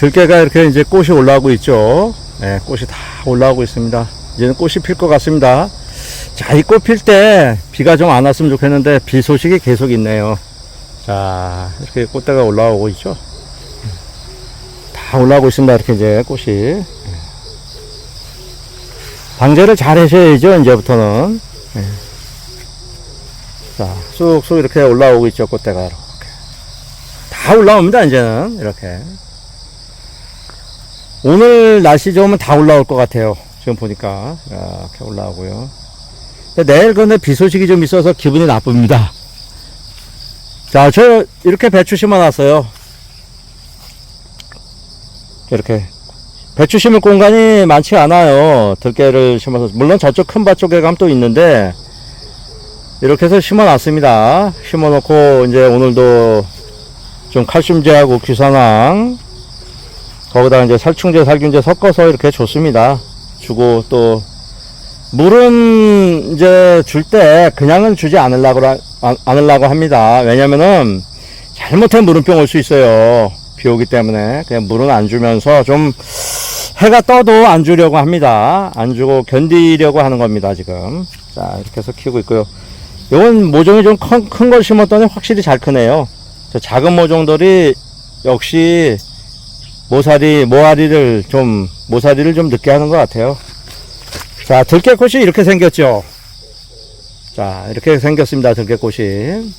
들깨가 이렇게 이제 꽃이 올라오고 있죠. 네, 꽃이 다 올라오고 있습니다. 이제는 꽃이 필 것 같습니다. 자, 이 꽃 필 때 비가 좀 안 왔으면 좋겠는데 비 소식이 계속 있네요. 자, 이렇게 꽃대가 올라오고 있죠. 다 올라오고 있습니다. 이렇게 이제 꽃이. 방제를 잘 하셔야죠, 이제부터는. 예. 자, 쑥쑥 이렇게 올라오고 있죠, 꽃대가. 이렇게. 다 올라옵니다, 이제는. 이렇게. 오늘 날씨 좋으면 다 올라올 것 같아요. 지금 보니까. 이렇게 올라오고요. 내일 근데 비 소식이 좀 있어서 기분이 나쁩니다. 자, 저 이렇게 배추 심어놨어요. 이렇게. 배추 심을 공간이 많지 않아요. 들깨를 심어서. 물론 저쪽 큰 밭 쪽에 가면 또 있는데, 이렇게 해서 심어놨습니다. 심어놓고, 이제 오늘도 좀 칼슘제하고 규산황, 거기다 이제 살충제, 살균제 섞어서 이렇게 줬습니다. 주고 또, 물은 이제 줄 때 그냥은 주지 않으려고, 않으려고 합니다. 왜냐면은 잘못된 물음병 올 수 있어요. 비 오기 때문에. 그냥 물은 안 주면서 좀 해가 떠도 안 주려고 합니다. 안 주고 견디려고 하는 겁니다, 지금. 자, 이렇게 해서 키우고 있고요. 요건 모종이 좀 큰 걸 심었더니 확실히 잘 크네요. 저 작은 모종들이 역시 모사리, 모아리를 좀, 모사리를 좀 늦게 하는 것 같아요. 자, 들깨꽃이 이렇게 생겼죠. 자, 이렇게 생겼습니다, 들깨꽃이.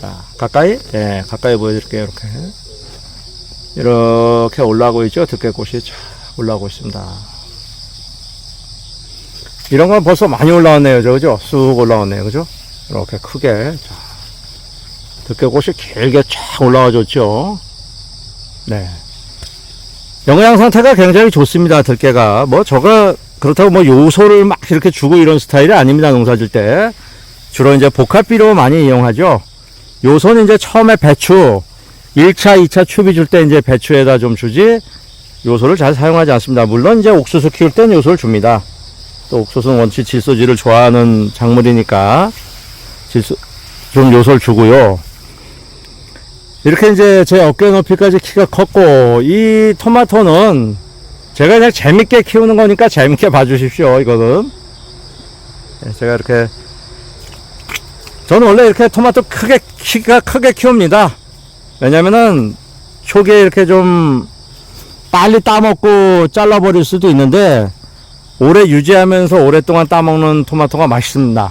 자, 가까이? 예, 가까이 보여드릴게요, 이렇게. 이렇게 올라오고 있죠, 들깨꽃이. 쫙 올라오고 있습니다. 이런 건 벌써 많이 올라왔네요, 저, 그죠? 쑥 올라왔네요, 그죠? 이렇게 크게. 자, 들깨꽃이 길게 쫙 올라와 줬죠. 네. 영양 상태가 굉장히 좋습니다, 들깨가. 뭐, 저가, 그렇다고 뭐 요소를 막 이렇게 주고 이런 스타일이 아닙니다, 농사 질 때. 주로 이제 복합비료 많이 이용하죠. 요소는 이제 처음에 배추, 1차, 2차 추비 줄 때 이제 배추에다 좀 주지, 요소를 잘 사용하지 않습니다. 물론 이제 옥수수 키울 땐 요소를 줍니다. 또 옥수수는 원체 질소지를 좋아하는 작물이니까, 질소, 좀 요소를 주고요. 이렇게 이제 제 어깨 높이까지 키가 컸고, 이 토마토는 제가 그냥 재밌게 키우는 거니까 재밌게 봐주십시오, 이거는. 예, 제가 이렇게, 저는 원래 이렇게 토마토 크게, 키가 크게 키웁니다. 왜냐면은, 초기에 이렇게 좀 빨리 따먹고 잘라버릴 수도 있는데, 오래 유지하면서 오랫동안 따먹는 토마토가 맛있습니다.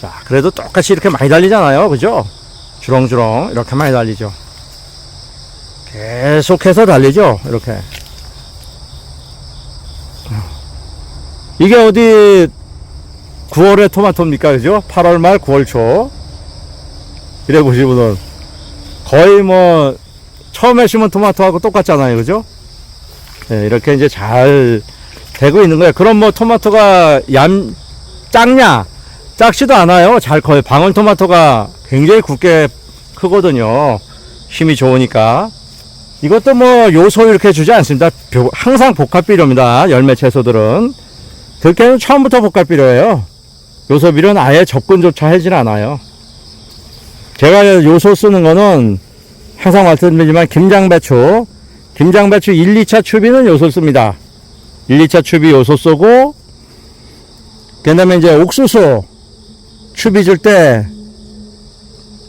자, 그래도 똑같이 이렇게 많이 달리잖아요. 그죠? 주렁주렁 이렇게 많이 달리죠. 계속해서 달리죠. 이렇게. 이게 어디 9월의 토마토입니까? 그죠? 8월 말 9월 초. 이래 보시면은 거의 뭐 처음에 심은 토마토하고 똑같잖아요. 그죠? 네, 이렇게 이제 잘 되고 있는 거예요. 그럼 뭐 토마토가 얌 작냐? 작지도 않아요. 잘 커요. 방울토마토가 굉장히 굵게 크거든요. 힘이 좋으니까. 이것도 뭐 요소 이렇게 주지 않습니다. 항상 복합 비료입니다. 열매 채소들은. 들깨는 처음부터 복합 비료예요. 요소 비료는 아예 접근조차 하진 않아요. 제가 요소 쓰는 거는 항상 말씀드리지만 김장배추, 김장배추 1, 2차 추비는 요소 씁니다. 1, 2차 추비 요소 쓰고, 그 다음에 이제 옥수수, 추비 줄 때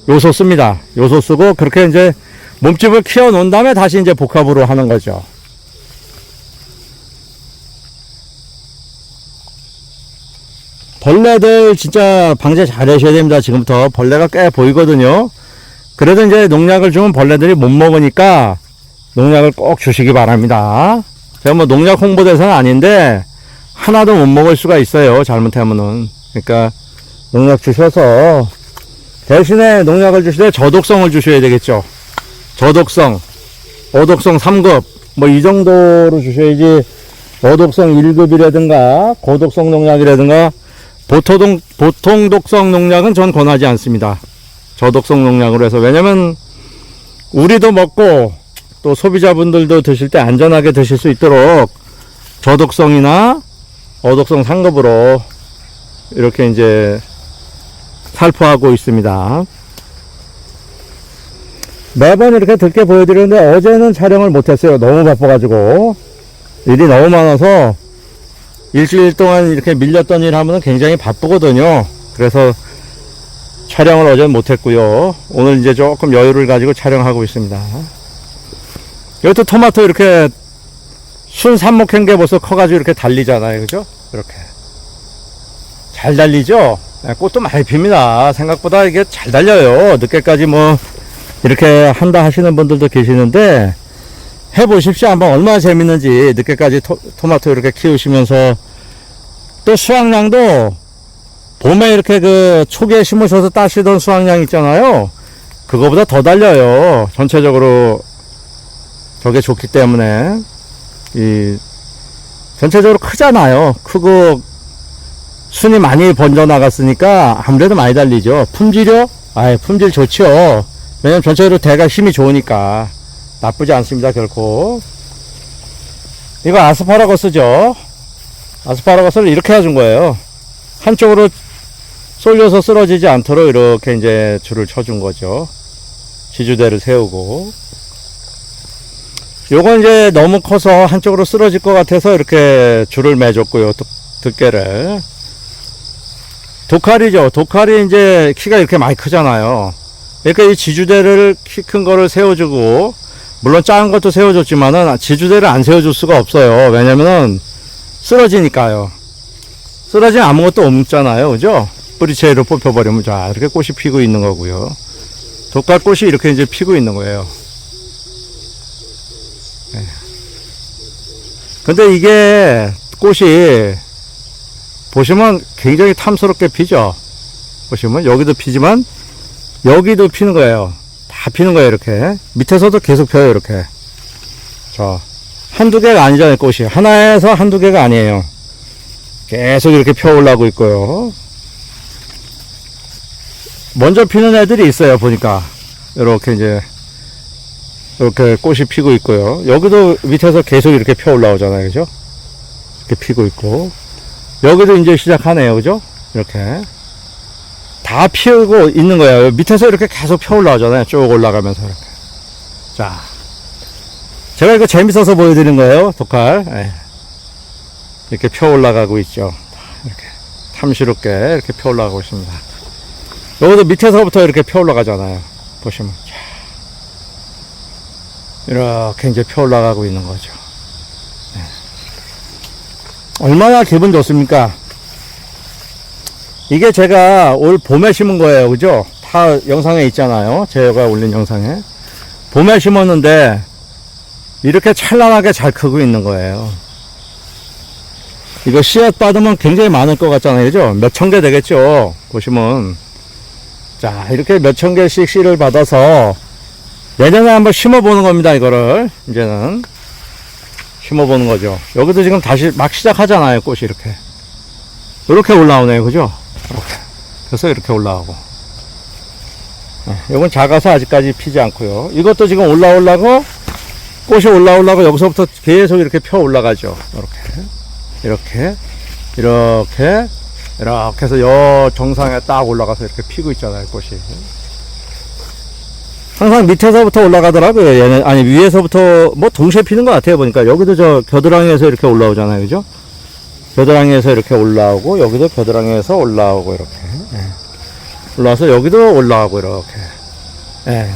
요소 씁니다. 요소 쓰고 그렇게 이제 몸집을 키워 놓은 다음에 다시 이제 복합으로 하는 거죠. 벌레들 진짜 방제 잘 하셔야 됩니다. 지금부터 벌레가 꽤 보이거든요. 그래도 이제 농약을 주면 벌레들이 못 먹으니까 농약을 꼭 주시기 바랍니다. 제가 뭐 농약 홍보대사는 아닌데 하나도 못 먹을 수가 있어요. 잘못하면은. 그러니까 농약 주셔서 대신에 농약을 주실 때 저독성을 주셔야 되겠죠. 저독성, 어독성 3급 뭐 이 정도로 주셔야지 어독성 1급이라든가 고독성 농약이라든가 보통 보통 독성 농약은 전 권하지 않습니다. 저독성 농약으로 해서 왜냐면 우리도 먹고 또 소비자분들도 드실 때 안전하게 드실 수 있도록 저독성이나 어독성 3급으로 이렇게 이제 살포하고 있습니다. 매번 이렇게 듣게 보여드리는데 어제는 촬영을 못했어요. 너무 바빠가지고 일이 너무 많아서 일주일 동안 이렇게 밀렸던 일 하면 굉장히 바쁘거든요. 그래서 촬영을 어제는 못했고요. 오늘 이제 조금 여유를 가지고 촬영하고 있습니다. 이것도 토마토 이렇게 순 삽목한 게 벌써 커가지고 이렇게 달리잖아요. 그죠? 이렇게. 잘 달리죠? 네, 꽃도 많이 핍니다. 생각보다 이게 잘 달려요. 늦게까지 뭐, 이렇게 한다 하시는 분들도 계시는데, 해보십시오. 한번 얼마나 재밌는지, 늦게까지 토, 토마토 이렇게 키우시면서, 또 수확량도, 봄에 이렇게 그 초기에 심으셔서 따시던 수확량 있잖아요. 그거보다 더 달려요. 전체적으로 저게 좋기 때문에 이 전체적으로 크잖아요. 크고 순이 많이 번져 나갔으니까 아무래도 많이 달리죠. 품질이요? 아, 품질 좋죠. 왜냐면 전체적으로 대가 힘이 좋으니까 나쁘지 않습니다 결코. 이거 아스파라거스죠. 아스파라거스를 이렇게 해준 거예요. 한쪽으로 쏠려서 쓰러지지 않도록 이렇게 이제 줄을 쳐준 거죠. 지주대를 세우고. 요건 이제 너무 커서 한쪽으로 쓰러질 것 같아서 이렇게 줄을 매줬고요. 도- 덮개를. 독칼이죠. 독칼이 이제 키가 이렇게 많이 크잖아요. 그러니까 이 지주대를 키 큰 거를 세워주고, 물론 작은 것도 세워줬지만은 지주대를 안 세워줄 수가 없어요. 왜냐면은 쓰러지니까요. 쓰러지면 아무것도 없잖아요. 그죠? 뿌리채로 뽑혀버리면 자, 이렇게 꽃이 피고 있는 거고요. 독칼꽃이 이렇게 이제 피고 있는 거예요. 근데 이게 꽃이 보시면 굉장히 탐스럽게 피죠. 보시면 여기도 피지만 여기도 피는 거예요. 다 피는 거예요, 이렇게. 밑에서도 계속 펴요, 이렇게. 자, 한두 개가 아니잖아요, 꽃이. 하나에서 한두 개가 아니에요. 계속 이렇게 펴 올라오고 있고요. 먼저 피는 애들이 있어요, 보니까. 이렇게 이제 이렇게 꽃이 피고 있고요. 여기도 밑에서 계속 이렇게 펴 올라오잖아요. 그죠? 이렇게 피고 있고. 여기도 이제 시작하네요. 그죠? 이렇게. 다 피우고 있는 거예요. 밑에서 이렇게 계속 펴 올라오잖아요. 쭉 올라가면서 이렇게. 자. 제가 이거 재밌어서 보여드린 거예요. 독칼. 예. 이렇게 펴 올라가고 있죠. 이렇게. 탐스럽게 이렇게 펴 올라가고 있습니다. 여기도 밑에서부터 이렇게 펴 올라가잖아요. 보시면. 이렇게 이제 펴 올라가고 있는 거죠. 네. 얼마나 기분 좋습니까? 이게 제가 올 봄에 심은 거예요. 그죠? 다 영상에 있잖아요. 제가 올린 영상에. 봄에 심었는데, 이렇게 찬란하게 잘 크고 있는 거예요. 이거 씨앗 받으면 굉장히 많을 것 같잖아요. 그죠? 몇 천 개 되겠죠? 보시면. 자, 이렇게 몇 천 개씩 씨를 받아서, 내년에 한번 심어 보는 겁니다, 이거를. 이제는. 심어보는 거죠. 여기도 지금 다시 막 시작하잖아요, 꽃이 이렇게. 이렇게 올라오네요, 그죠? 이렇게. 그래서 이렇게 올라오고. 네, 이건 작아서 아직까지 피지 않고요. 이것도 지금 올라오려고, 꽃이 올라오려고 여기서부터 계속 이렇게 펴 올라가죠. 이렇게. 이렇게. 이렇게. 이렇게 해서 여 정상에 딱 올라가서 이렇게 피고 있잖아요, 꽃이. 항상 밑에서부터 올라가더라고요. 얘는 아니 위에서부터 뭐 동시에 피는 것 같아요. 보니까 여기도 저 겨드랑이에서 이렇게 올라오잖아요, 그죠? 겨드랑이에서 이렇게 올라오고 여기도 겨드랑이에서 올라오고 이렇게 예. 올라와서 여기도 올라오고 이렇게 예.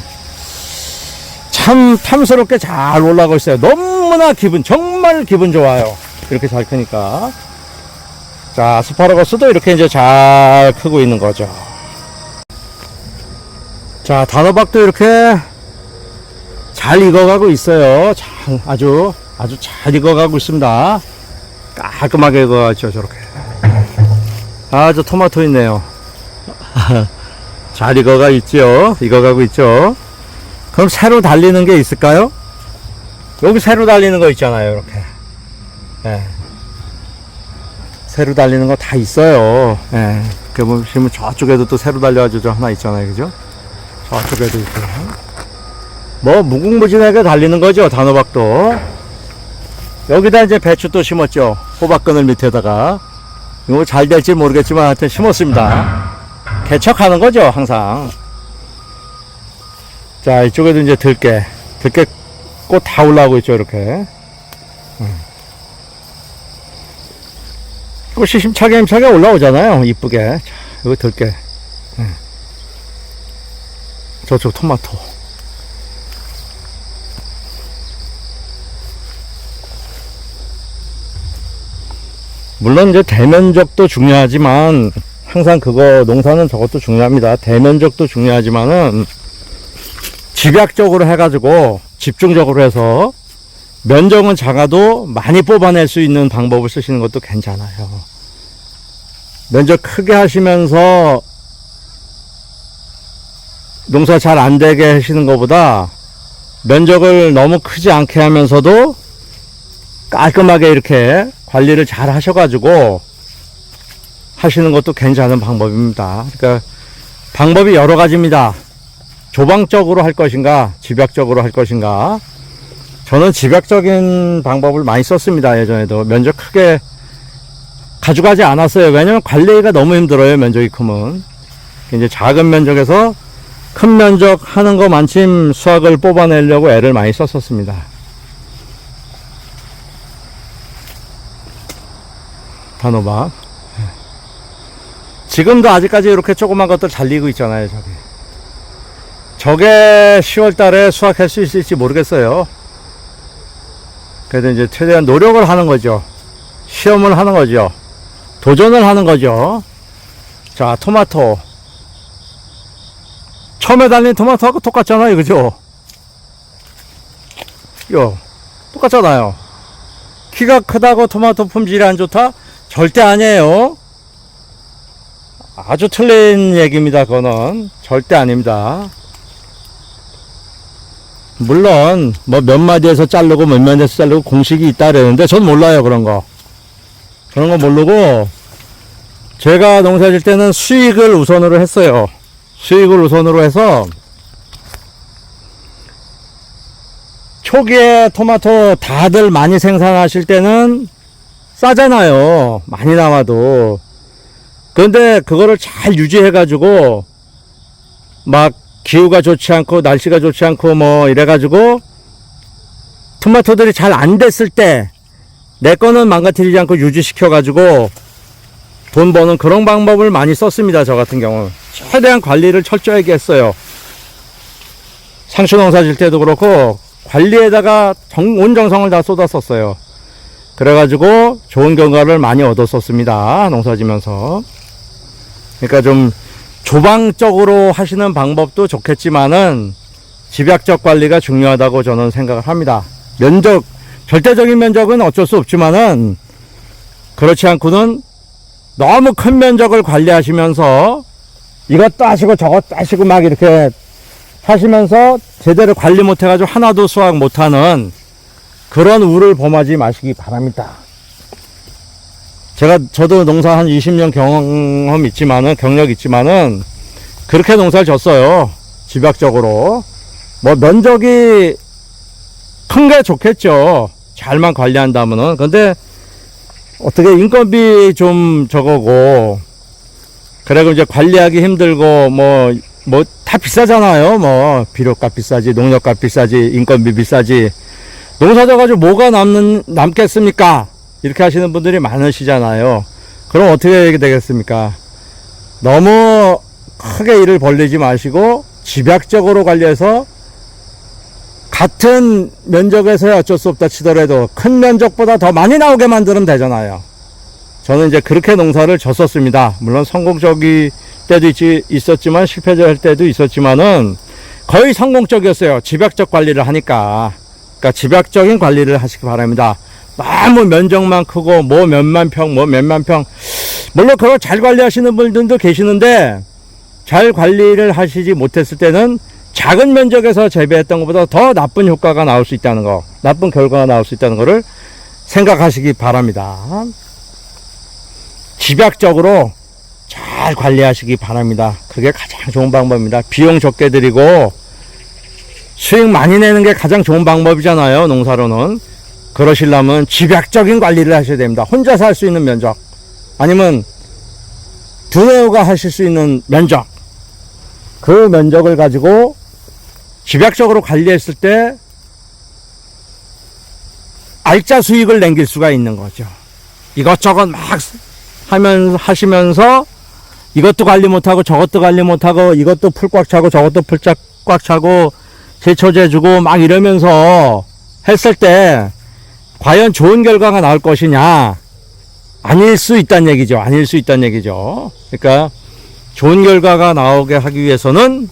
참 탐스럽게 잘 올라가고 있어요. 너무나 기분 정말 기분 좋아요. 이렇게 잘 크니까 자 스파라거스도 이렇게 이제 잘 크고 있는 거죠. 자, 단호박도 이렇게 잘 익어가고 있어요. 잘, 아주, 아주 잘 익어가고 있습니다. 깔끔하게 익어가죠, 저렇게. 아, 저 토마토 있네요. 잘 익어가 있죠? 익어가고 있죠? 그럼 새로 달리는 게 있을까요? 여기 새로 달리는 거 있잖아요, 이렇게. 예. 새로 달리는 거 다 있어요. 예. 그 보시면 저쪽에도 또 새로 달려가지고 저 하나 있잖아요, 그죠? 저쪽에도 있고. 뭐, 무궁무진하게 달리는 거죠, 단호박도. 여기다 이제 배추 또 심었죠. 호박끈을 밑에다가. 이거 잘 될지 모르겠지만 하여튼 심었습니다. 개척하는 거죠, 항상. 자, 이쪽에도 이제 들깨. 들깨 꽃 다 올라오고 있죠, 이렇게. 음. 꽃이 힘차게 힘차게 올라오잖아요, 이쁘게. 자, 이거 들깨. 음. 저쪽 토마토. 물론 이제 대면적도 중요하지만 항상 그거 농사는 저것도 중요합니다. 대면적도 중요하지만은 집약적으로 해가지고 집중적으로 해서 면적은 작아도 많이 뽑아낼 수 있는 방법을 쓰시는 것도 괜찮아요. 면적 크게 하시면서 농사 잘 안 되게 하시는 것보다 면적을 너무 크지 않게 하면서도 깔끔하게 이렇게 관리를 잘 하셔가지고 하시는 것도 괜찮은 방법입니다. 그러니까 방법이 여러 가지입니다. 조방적으로 할 것인가, 집약적으로 할 것인가. 저는 집약적인 방법을 많이 썼습니다. 예전에도 면적 크게 가져가지 않았어요. 왜냐면 관리가 너무 힘들어요. 면적이 크면. 이제 작은 면적에서 큰 면적 하는 거 만큼 수확을 뽑아내려고 애를 많이 썼었습니다. 단호박. 지금도 아직까지 이렇게 조그만 것들 잘 익고 있잖아요, 저기. 저게 10월 달에 수확할 수 있을지 모르겠어요. 그래도 이제 최대한 노력을 하는 거죠. 시험을 하는 거죠. 도전을 하는 거죠. 자, 토마토. 처음에 달린 토마토하고 똑같잖아요, 그죠? 요, 똑같잖아요. 키가 크다고 토마토 품질이 안 좋다? 절대 아니에요. 아주 틀린 얘기입니다, 그거는. 절대 아닙니다. 물론, 뭐 몇 마디에서 자르고 몇 마디에서 자르고 공식이 있다 그러는데 전 몰라요, 그런 거. 그런 거 모르고, 제가 농사 질 때는 수익을 우선으로 했어요. 수익을 우선으로 해서, 초기에 토마토 다들 많이 생산하실 때는 싸잖아요. 많이 나와도. 그런데 그거를 잘 유지해가지고, 막 기후가 좋지 않고 날씨가 좋지 않고 뭐 이래가지고 토마토들이 잘 안 됐을 때 내 거는 망가뜨리지 않고 유지시켜가지고 돈 버는 그런 방법을 많이 썼습니다. 저 같은 경우 최대한 관리를 철저하게 했어요. 상추 농사 질 때도 그렇고 관리에다가 정, 온 정성을 다 쏟았었어요. 그래가지고 좋은 결과를 많이 얻었었습니다. 농사 지면서. 그러니까 좀 조방적으로 하시는 방법도 좋겠지만은 집약적 관리가 중요하다고 저는 생각을 합니다. 면적, 절대적인 면적은 어쩔 수 없지만은 그렇지 않고는 너무 큰 면적을 관리하시면서 이것도 하시고 저것도 하시고 막 이렇게 하시면서 제대로 관리 못해가지고 하나도 수확 못하는 그런 우를 범하지 마시기 바랍니다. 제가 저도 농사 한 20년 경험 있지만은 경력 있지만은 그렇게 농사를 졌어요. 집약적으로 뭐 면적이 큰 게 좋겠죠. 잘만 관리한다면은 근데 어떻게 인건비 좀 저거고 그리고 이제 관리하기 힘들고 뭐 뭐 다 비싸잖아요. 뭐 비료값 비싸지, 농약값 비싸지, 인건비 비싸지. 농사 져 가지고 뭐가 남는 남겠습니까? 이렇게 하시는 분들이 많으시잖아요. 그럼 어떻게 되겠습니까? 너무 크게 일을 벌리지 마시고 집약적으로 관리해서 같은 면적에서야 어쩔 수 없다 치더라도 큰 면적보다 더 많이 나오게 만들면 되잖아요. 저는 이제 그렇게 농사를 졌었습니다. 물론 성공적이 때도 있지, 있었지만 실패할 때도 있었지만은 거의 성공적이었어요. 집약적 관리를 하니까. 그러니까 집약적인 관리를 하시기 바랍니다. 너무 면적만 크고 뭐 몇만 평, 뭐 몇만 평. 물론 그걸 잘 관리하시는 분들도 계시는데 잘 관리를 하시지 못했을 때는 작은 면적에서 재배했던 것보다 더 나쁜 효과가 나올 수 있다는 거, 나쁜 결과가 나올 수 있다는 것을 생각하시기 바랍니다. 집약적으로 잘 관리하시기 바랍니다. 그게 가장 좋은 방법입니다. 비용 적게 들이고 수익 많이 내는 게 가장 좋은 방법이잖아요. 농사로는. 그러시려면 집약적인 관리를 하셔야 됩니다. 혼자서 할 수 있는 면적. 아니면 두뇌가 하실 수 있는 면적. 그 면적을 가지고 집약적으로 관리했을 때 알짜 수익을 남길 수가 있는 거죠. 이것저것 막 하면 하시면서 이것도 관리 못하고 저것도 관리 못하고 이것도 풀 꽉 차고 저것도 풀 꽉 차고 제초제 주고 막 이러면서 했을 때 과연 좋은 결과가 나올 것이냐 아닐 수 있다는 얘기죠. 아닐 수 있다는 얘기죠. 그러니까 좋은 결과가 나오게 하기 위해서는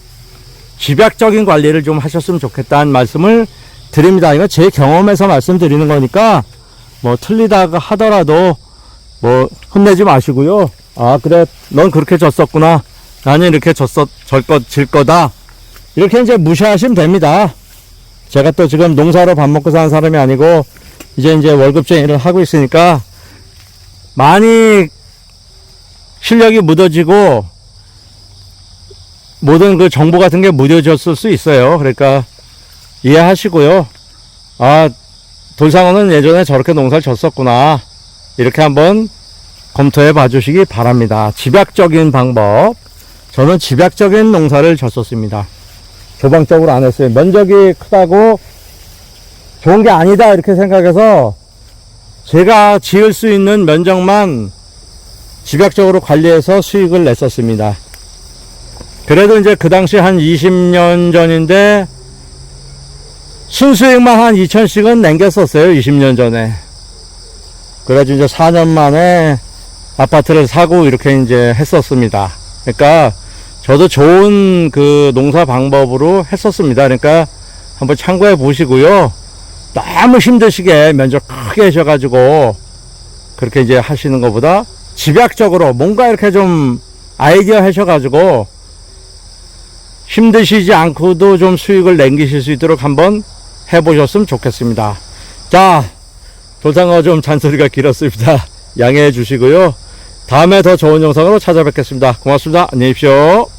집약적인 관리를 좀 하셨으면 좋겠다는 말씀을 드립니다. 이거 제 경험에서 말씀드리는 거니까 뭐 틀리다가 하더라도 뭐 혼내지 마시고요. 아 그래 넌 그렇게 졌었구나. 나는 이렇게 졌었 절것 질 거다. 이렇게 이제 무시하시면 됩니다. 제가 또 지금 농사로 밥 먹고 사는 사람이 아니고 이제 이제 월급쟁이를 하고 있으니까 많이 실력이 묻어지고 모든 그 정보 같은 게 무뎌졌을 수 있어요. 그러니까 이해하시고요. 아, 돌상어는 예전에 저렇게 농사를 졌었구나. 이렇게 한번 검토해 봐 주시기 바랍니다. 집약적인 방법. 저는 집약적인 농사를 졌었습니다. 조방적으로 안 했어요. 면적이 크다고 좋은 게 아니다. 이렇게 생각해서 제가 지을 수 있는 면적만 집약적으로 관리해서 수익을 냈었습니다. 그래도 이제 그 당시 한 20년 전인데 순수익만 한 2천씩은 남겼었어요. 20년 전에. 그래가지고 이제 4년 만에 아파트를 사고 이렇게 이제 했었습니다. 그러니까 저도 좋은 그 농사 방법으로 했었습니다. 그러니까 한번 참고해 보시고요. 너무 힘드시게 면적 크게 하셔가지고 그렇게 이제 하시는 것보다 집약적으로 뭔가 이렇게 좀 아이디어 하셔가지고 힘드시지 않고도 좀 수익을 남기실 수 있도록 한번 해보셨으면 좋겠습니다. 자, 돌상어 좀 잔소리가 길었습니다. 양해해 주시고요. 다음에 더 좋은 영상으로 찾아뵙겠습니다. 고맙습니다. 안녕히 계십시오.